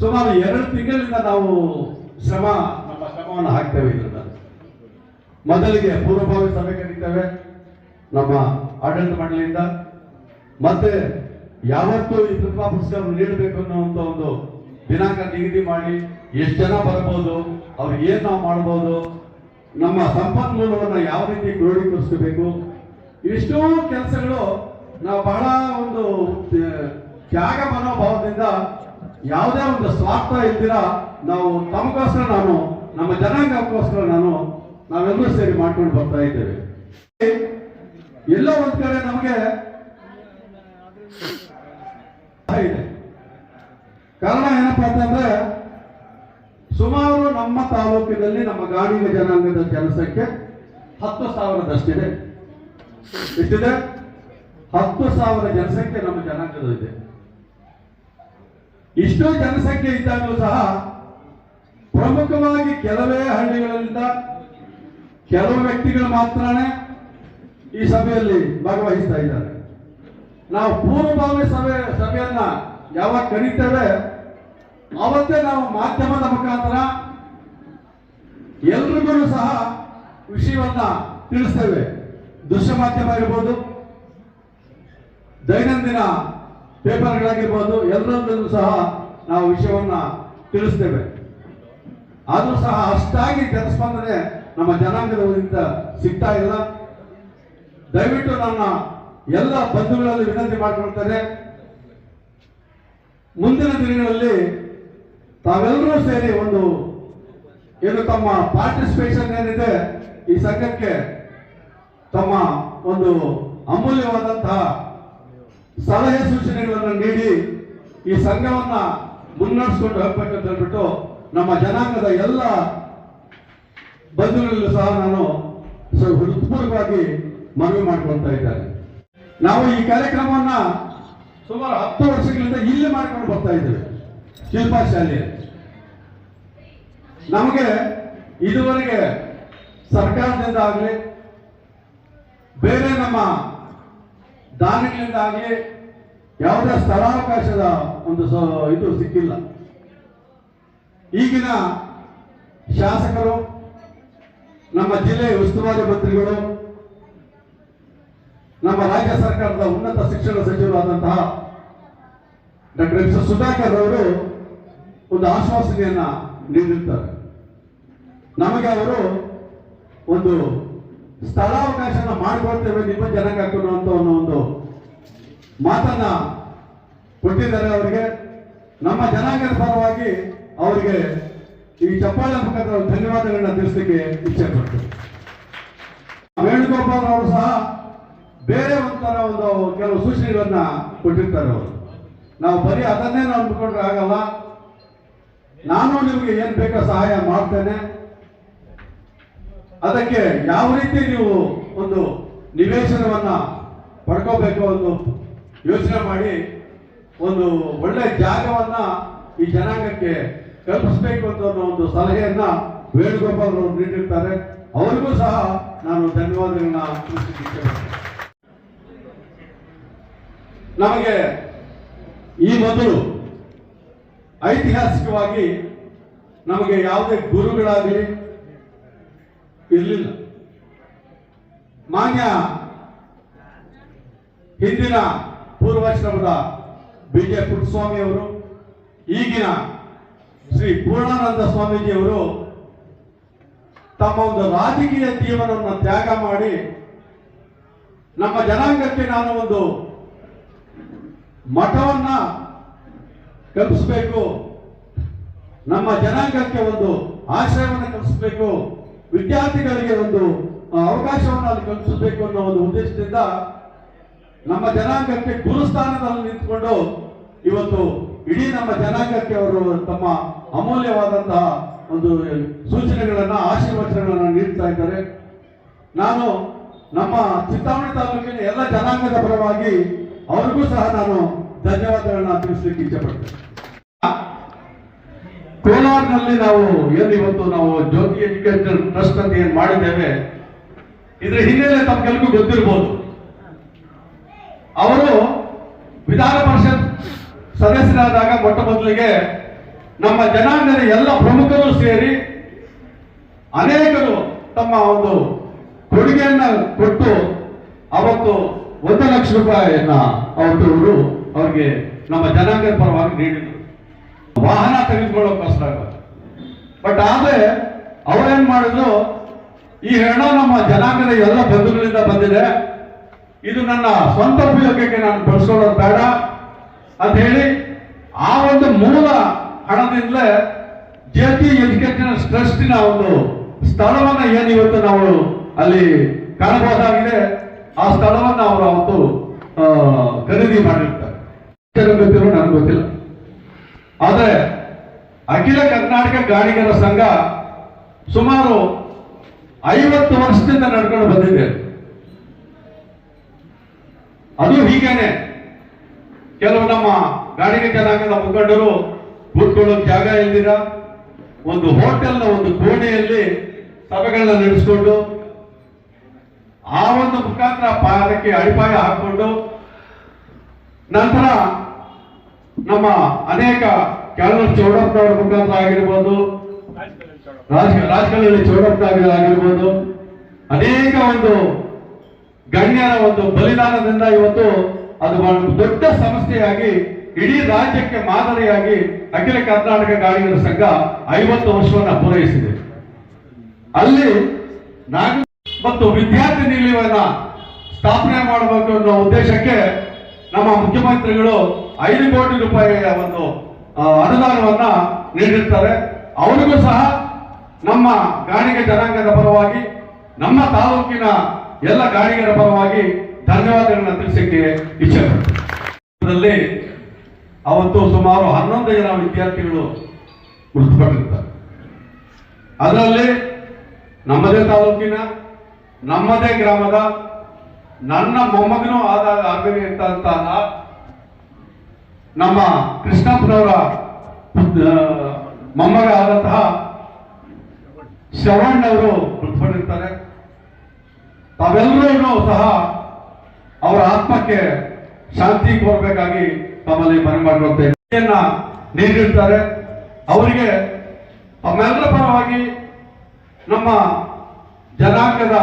ಸುಮಾರು ಎರಡು ತಿಂಗಳಿಂದ ನಾವು ಶ್ರಮ, ನಮ್ಮ ಶ್ರಮವನ್ನು ಹಾಕ್ತೇವೆ ಇದರಿಂದ. ಮೊದಲಿಗೆ ಪೂರ್ವಭಾವಿ ಸಭೆ ಕರೀತೇವೆ ನಮ್ಮ ಆಡಳಿತ ಮಂಡಳಿಯಿಂದ. ಮತ್ತೆ ಯಾವತ್ತು ಈ ಪ್ರತಿಭಾ ಪುರಸ್ಕಾರ ನೀಡಬೇಕು ಅನ್ನುವಂತ ಒಂದು ದಿನಾಂಕ ನಿಗದಿ ಮಾಡಿ, ಎಷ್ಟು ಜನ ಬರ್ಬೋದು ಅವ್ರಿಗೆ ಏನು ನಾವು ಮಾಡ್ಬೋದು ನಮ್ಮ ಸಂಪನ್ಮೂಲವನ್ನು ಯಾವ ರೀತಿ ಕ್ರೋಢೀಕರಿಸಬೇಕು ಇಷ್ಟೋ ಕೆಲಸಗಳು ನಾವು ಬಹಳ ಒಂದು ತ್ಯಾಗ ಮನೋಭಾವದಿಂದ ಯಾವುದೇ ಒಂದು ಸ್ವಾರ್ಥ ಇದ್ದೀರಾ ನಾವು ತಮಗೋಸ್ಕರ ನಾನು, ನಮ್ಮ ಜನಾಂಗಕ್ಕೋಸ್ಕರ ನಾನು ನಾವೆಲ್ಲರೂ ಸೇರಿ ಮಾಡ್ಕೊಂಡು ಬರ್ತಾ ಇದ್ದೇವೆ. ಎಲ್ಲ ಒಂದ್ ಕಡೆ ನಮಗೆ ಕಾರಣ ಏನಪ್ಪಾ ಅಂತಂದ್ರೆ ನಮ್ಮ ತಾಲೂಕಿನಲ್ಲಿ ನಮ್ಮ ಗಾಣಿಗ ಜನಾಂಗದ ಜನಸಂಖ್ಯೆ ಹತ್ತು ಸಾವಿರದಷ್ಟಿದೆ. ಎಷ್ಟಿದೆ? ಹತ್ತು ಸಾವಿರ ಜನಸಂಖ್ಯೆ ನಮ್ಮ ಜನಾಂಗದಲ್ಲಿದೆ ಇಷ್ಟು ಜನಸಂಖ್ಯೆ ಇದ್ದಾಗಲೂ ಸಹ ಪ್ರಮುಖವಾಗಿ ಕೆಲವೇ ಹಳ್ಳಿಗಳಿಂದ ಕೆಲವು ವ್ಯಕ್ತಿಗಳು ಮಾತ್ರನೇ ಈ ಸಭೆಯಲ್ಲಿ ಭಾಗವಹಿಸ್ತಾ ಇದ್ದಾರೆ. ನಾವು ಪೂರ್ವಭಾವಿ ಸಭೆ, ಸಭೆಯನ್ನ ಯಾವಾಗ ಕರೀತೇವೆ, ಅವತ್ತೇ ನಾವು ಮಾಧ್ಯಮದ ಮುಖಾಂತರ ಎಲ್ರಿಗೂ ಸಹ ವಿಷಯವನ್ನ ತಿಳಿಸ್ತೇವೆ. ದೃಶ್ಯ ಮಾಧ್ಯಮ ಇರ್ಬೋದು ದೈನಂದಿನ ಪೇಪರ್ಗಳಾಗಿರ್ಬೋದು ಎಲ್ಲರಲ್ಲೂ ಸಹ ನಾವು ವಿಷಯವನ್ನ ತಿಳಿಸ್ತೇವೆ. ಆದರೂ ಸಹ ಅಷ್ಟಾಗಿ ಜನಸ್ಪಂದನೆ ನಮ್ಮ ಜನಾಂಗದವರಿಂದ ಸಿಗ್ತಾ ಇಲ್ಲ. ದಯವಿಟ್ಟು ನನ್ನ ಎಲ್ಲ ಬಂಧುಗಳಲ್ಲಿ ವಿನಂತಿ ಮಾಡ್ಕೊಳ್ತಾರೆ ಮುಂದಿನ ದಿನಗಳಲ್ಲಿ ತಾವೆಲ್ಲರೂ ಸೇರಿ ಒಂದು ಏನು ತಮ್ಮ ಪಾರ್ಟಿಸಿಪೇಷನ್ ಏನಿದೆ ಈ ಸಂಘಕ್ಕೆ ತಮ್ಮ ಒಂದು ಅಮೂಲ್ಯವಾದಂತಹ ಸಲಹೆ ಸೂಚನೆಗಳನ್ನು ನೀಡಿ ಈ ಸಂಘವನ್ನ ಮುನ್ನಡೆಸ್ಕೊಂಡು ಹೋಗ್ಬೇಕಂತ ಹೇಳ್ಬಿಟ್ಟು ನಮ್ಮ ಜನಾಂಗದ ಎಲ್ಲ ಬಂಧುಗಳಲ್ಲೂ ಸಹ ನಾನು ಹೃತ್ಪೂರ್ವಕವಾಗಿ ಮನವಿ ಮಾಡ್ಕೊಳ್ತಾ ಇದ್ದಾರೆ ನಾವು ಈ ಕಾರ್ಯಕ್ರಮವನ್ನ ಸುಮಾರು ಹತ್ತು ವರ್ಷಗಳಿಂದ ಇಲ್ಲಿ ಮಾಡ್ಕೊಂಡು ಬರ್ತಾ ಇದ್ದೇವೆ. ಶಿಲ್ಪಾ ಶಾಲೆಯಲ್ಲಿ. ನಮಗೆ ಇದುವರೆಗೆ ಸರ್ಕಾರದಿಂದ ಆಗಲಿ ಬೇರೆ ನಮ್ಮ ದಾನಿಗಳಿಂದ ಆಗಲಿ ಯಾವುದೇ ಸ್ಥಳಾವಕಾಶದ ಒಂದು ಇದು ಸಿಕ್ಕಿಲ್ಲ. ಈಗಿನ ಶಾಸಕರು, ನಮ್ಮ ಜಿಲ್ಲೆಯ ಉಸ್ತುವಾರಿ ಮಂತ್ರಿಗಳು, ನಮ್ಮ ರಾಜ್ಯ ಸರ್ಕಾರದ ಉನ್ನತ ಶಿಕ್ಷಣ ಸಚಿವರಾದಂತಹ ಡಾಕ್ಟರ್ ಎಸ್ ಸುಧಾಕರ್ ಅವರು ಒಂದು ಆಶ್ವಾಸನೆಯನ್ನ ನೀಡಿರ್ತಾರೆ. ನಮಗೆ ಅವರು ಒಂದು ಸ್ಥಳಾವಕಾಶನ ಮಾಡಿಕೊಡ್ತೇವೆ ನಿಮ್ಮ ಜನಾಂಗಕ್ಕೂ ಅಂತ ಅನ್ನೋ ಒಂದು ಮಾತನ್ನ ಕೊಟ್ಟಿದ್ದಾರೆ ಅವರಿಗೆ. ನಮ್ಮ ಜನಾಂಗದ ಪರವಾಗಿ ಅವರಿಗೆ ಈ ಚಪ್ಪಾಳೆ ಮುಖಾಂತರ ಧನ್ಯವಾದಗಳನ್ನ ತಿಳಿಸಲಿಕ್ಕೆ ಇಚ್ಛೆ ಪಡ್ತೇವೆ ವೇಣುಗೋಪಾಲ್ ಅವರು ಸಹ ಬೇರೆ ಒಂಥರ ಒಂದು ಕೆಲವು ಸೂಚನೆಗಳನ್ನ ಕೊಟ್ಟಿರ್ತಾರೆ ಅವರು. ನಾವು ಬರೀ ಅದನ್ನೇ ನಾವು ಅಂದ್ಕೊಂಡ್ರೆ ಆಗಲ್ಲ. ನಾನು ನಿಮಗೆ ಏನ್ ಬೇಕೋ ಸಹಾಯ ಮಾಡ್ತೇನೆ. ಅದಕ್ಕೆ ಯಾವ ರೀತಿ ನೀವು ಒಂದು ನಿವೇಶನವನ್ನ ಪಡ್ಕೋಬೇಕು ಒಂದು ಯೋಚನೆ ಮಾಡಿ ಒಂದು ಒಳ್ಳೆ ಜಾಗವನ್ನ ಈ ಜನಾಂಗಕ್ಕೆ ಕಲ್ಪಿಸಬೇಕು ಅಂತ ಅನ್ನೋ ಒಂದು ಸಲಹೆಯನ್ನ ವೇಣುಗೋಪಾಲ್ ಅವರು ನೀಡಿರ್ತಾರೆ. ಅವರಿಗೂ ಸಹ ನಾನು ಧನ್ಯವಾದಗಳನ್ನ ನಮಗೆ ಈ ಮೊದಲು ಐತಿಹಾಸಿಕವಾಗಿ ನಮಗೆ ಯಾವುದೇ ಗುರುಗಳಾಗಲಿ ಇರಲಿಲ್ಲ. ಮಾನ್ಯ ಹಿಂದಿನ ಪೂರ್ವಾಶ್ರಮದ ಬಿ ಜೆ ಪುಟ್ಟಸ್ವಾಮಿ ಅವರು ಈಗಿನ ಶ್ರೀ ಪೂರ್ಣಾನಂದ ಸ್ವಾಮೀಜಿಯವರು ತಮ್ಮ ಒಂದು ರಾಜಕೀಯ ಜೀವನವನ್ನು ತ್ಯಾಗ ಮಾಡಿ ನಮ್ಮ ಜನಾಂಗಕ್ಕೆ ನಾನು ಒಂದು ಮಠವನ್ನ ಕಲ್ಪಿಸಬೇಕು, ನಮ್ಮ ಜನಾಂಗಕ್ಕೆ ಒಂದು ಆಶ್ರಯವನ್ನು ಕಲ್ಪಿಸಬೇಕು ವಿದ್ಯಾರ್ಥಿಗಳಿಗೆ ಒಂದು ಅವಕಾಶವನ್ನು ಅಲ್ಲಿ ಕಲ್ಪಿಸಬೇಕು ಅನ್ನೋ ಒಂದು ಉದ್ದೇಶದಿಂದ ನಮ್ಮ ಜನಾಂಗಕ್ಕೆ ಗುರುಸ್ಥಾನದಲ್ಲಿ ನಿಂತ್ಕೊಂಡು ಇವತ್ತು ಇಡೀ ನಮ್ಮ ಜನಾಂಗಕ್ಕೆ ಅವರು ತಮ್ಮ ಅಮೂಲ್ಯವಾದಂತಹ ಒಂದು ಸೂಚನೆಗಳನ್ನ, ಆಶೀರ್ವಚನಗಳನ್ನ ನೀಡ್ತಾ ಇದ್ದಾರೆ. ನಾನು ನಮ್ಮ ಚಿತ್ತಾವಣಿ ತಾಲೂಕಿನ ಎಲ್ಲ ಜನಾಂಗದ ಪರವಾಗಿ ಅವ್ರಿಗೂ ಸಹ ನಾನು ಧನ್ಯವಾದಗಳನ್ನ ತಿಳಿಸ್ಲಿಕ್ಕೆ ಇಚ್ಛೆಪಡ್ತೇನೆ ಕೋಲಾರ್ನಲ್ಲಿ ನಾವು ಏನು ಇವತ್ತು ನಾವು ಜ್ಯೋತಿ ಎಜುಕೇಶನ್ ಟ್ರಸ್ಟ್ ಅಂತ ಏನ್ ಮಾಡಿದ್ದೇವೆ, ಇದ್ರ ಹಿನ್ನೆಲೆ ತಮ್ಗೆಲ್ರಿಗೂ ಗೊತ್ತಿರ್ಬೋದು. ಅವರು ವಿಧಾನ ಪರಿಷತ್ ಸದಸ್ಯರಾದಾಗ ಮೊಟ್ಟ ಮೊದಲಿಗೆ ನಮ್ಮ ಜನಾಂಗದ ಎಲ್ಲ ಪ್ರಮುಖರು ಸೇರಿ ಅನೇಕರು ತಮ್ಮ ಒಂದು ಕೊಡುಗೆಯನ್ನ ಕೊಟ್ಟು ಅವತ್ತು ಒಂದು ಲಕ್ಷ ರೂಪಾಯಿಯನ್ನ ಅವತ್ತು ಅವರು ಅವ್ರಿಗೆ ನಮ್ಮ ಜನಾಂಗದ ಪರವಾಗಿ ನೀಡಿದ್ರು. ವಾಹನ ತೆಗೆದುಕೊಳ್ಳೋಕ್ಕೋಸ್ಕರ ಬಟ್ ಆದ್ರೆ, ಅವ್ರೇನ್ ಮಾಡಿದ್ರು, ಈ ಹೆಣ ನಮ್ಮ ಜನಾಂಗದ ಎಲ್ಲ ಬಂಧುಗಳಿಂದ ಬಂದಿದೆ. ಇದು ನನ್ನ ಸ್ವಂತ ಉಪಯೋಗಕ್ಕೆ ನಾನು ಬಳಸ್ಕೊಳ್ಳೋದು ಬೇಡ. ಅಂತ ಹೇಳಿ, ಆ ಒಂದು ಮೂಲ ಹಣದಿಂದಲೇ ಜೆ ಎಜುಕೇಶನ್ ಟ್ರಸ್ಟಿನ ಒಂದು ಸ್ಥಳವನ್ನ ಏನಿವತ್ತು ನಾವು ಅಲ್ಲಿ ಕಾಣಬಹುದಾಗಿದೆ, ಆ ಸ್ಥಳವನ್ನ ಅವರು ಅವತ್ತು ಖರೀದಿ ಮಾಡಿರ್ತಾರೆ. ನನಗೆ ಗೊತ್ತಿಲ್ಲ. ಆದರೆ ಅಖಿಲ ಕರ್ನಾಟಕ ಗಾಣಿಗರ ಸಂಘ ಸುಮಾರು ಐವತ್ತು ವರ್ಷದಿಂದ ನಡ್ಕೊಂಡು ಬಂದಿದೆ ಅದು. ಹೀಗೇನೆ. ಕೆಲವು ನಮ್ಮ ಗಾಡಿಗೆ ಜನಾಂಗದ ಮುಖಂಡರು ಕೂತ್ಕೊಳ್ಳೋ ಜಾಗ ಇಲ್ದಿರ ಒಂದು ಹೋಟೆಲ್ನ ಒಂದು ಕೋಣೆಯಲ್ಲಿ ಸಭೆಗಳನ್ನ ನಡೆಸಿಕೊಂಡು ಆ ಒಂದು ಮುಖಾಂತರ ಪಾದಕ್ಕೆ ಅಡಿಪಾಯ ಹಾಕೊಂಡು ನಂತರ ನಮ್ಮ ಅನೇಕ ಕೆಲವರು ಚೌಡಪ್ಪನವರ ಮುಖಾಂತರ ಆಗಿರ್ಬೋದು. ರಾಜ ರಾಜಕೀಯದಲ್ಲಿ ಚೌಡಪ್ಪನ ಆಗಿರ್ಬೋದು. ಅನೇಕ ಒಂದು ಗಣ್ಯರ ಒಂದು ಬಲಿದಾನದಿಂದ ಇವತ್ತು ಅದು ದೊಡ್ಡ ಸಂಸ್ಥೆಯಾಗಿ ಇಡೀ ರಾಜ್ಯಕ್ಕೆ ಮಾದರಿಯಾಗಿ ಅಖಿಲ ಕರ್ನಾಟಕ ಗಾಡಿಗರ ಸಂಘ ಐವತ್ತು ವರ್ಷವನ್ನ ಪೂರೈಸಿದೆ. ಅಲ್ಲಿ ನಾಗ ಮತ್ತು ವಿದ್ಯಾರ್ಥಿ ನಿಲಯವನ್ನ ಸ್ಥಾಪನೆ ಮಾಡಬೇಕು ಅನ್ನೋ ಉದ್ದೇಶಕ್ಕೆ ನಮ್ಮ ಮುಖ್ಯಮಂತ್ರಿಗಳು ಐದು ಕೋಟಿ ರೂಪಾಯಿಯ ಒಂದು ಅನುದಾನವನ್ನ ನೀಡಿರ್ತಾರೆ ಅವರಿಗೂ ಸಹ ನಮ್ಮ ಗಾಣಿಗೆ ಜನಾಂಗದ ಪರವಾಗಿ, ನಮ್ಮ ತಾಲೂಕಿನ ಎಲ್ಲ ಗಾಣಿಗರ ಪರವಾಗಿ ಧನ್ಯವಾದಗಳನ್ನ ತಿಳಿಸಕ್ಕೆ ಇಚ್ಛೆ. ಅವತ್ತು ಸುಮಾರು ಹನ್ನೊಂದು ಜನ ವಿದ್ಯಾರ್ಥಿಗಳು ಮೃತಪಟ್ಟಿರ್ತಾರೆ ಅದರಲ್ಲಿ ನಮ್ಮದೇ ತಾಲೂಕಿನ, ನಮ್ಮದೇ ಗ್ರಾಮದ, ನನ್ನ ಮೊಮ್ಮಗನೂ ಆದ ಆಗಿರ್ತಂತಹ ನಮ್ಮ ಕೃಷ್ಣಪ್ಪನವರ ಮೊಮ್ಮಗ ಆದಂತಹ ಶ್ರವಣ್ ಅವರು ಮೃತಪಟ್ಟಿರ್ತಾರೆ ತಾವೆಲ್ಲರೂ ಸಹ ಅವರ ಆತ್ಮಕ್ಕೆ ಶಾಂತಿ ಕೋರಬೇಕಾಗಿ ತಮ್ಮಲ್ಲಿ ಮನವಿ ಮಾಡಿರುತ್ತೆ ನೀಡಿರ್ತಾರೆ ಅವರಿಗೆ ತಮ್ಮೆಲ್ಲರ ಪರವಾಗಿ ನಮ್ಮ ಜನಾಂಗದ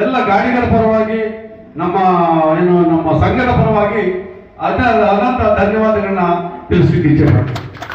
ಎಲ್ಲ ಗಾಡಿಗಳ ಪರವಾಗಿ, ನಮ್ಮ, ಏನು, ನಮ್ಮ ಸಂಘದ ಪರವಾಗಿ ಅದ ಅನಂತ ಧನ್ಯವಾದಗಳನ್ನ ತಿಳಿಸ್ಲಿಕ್ಕೆ ಇಚ್ಛೆ ಪಡ್ತೀನಿ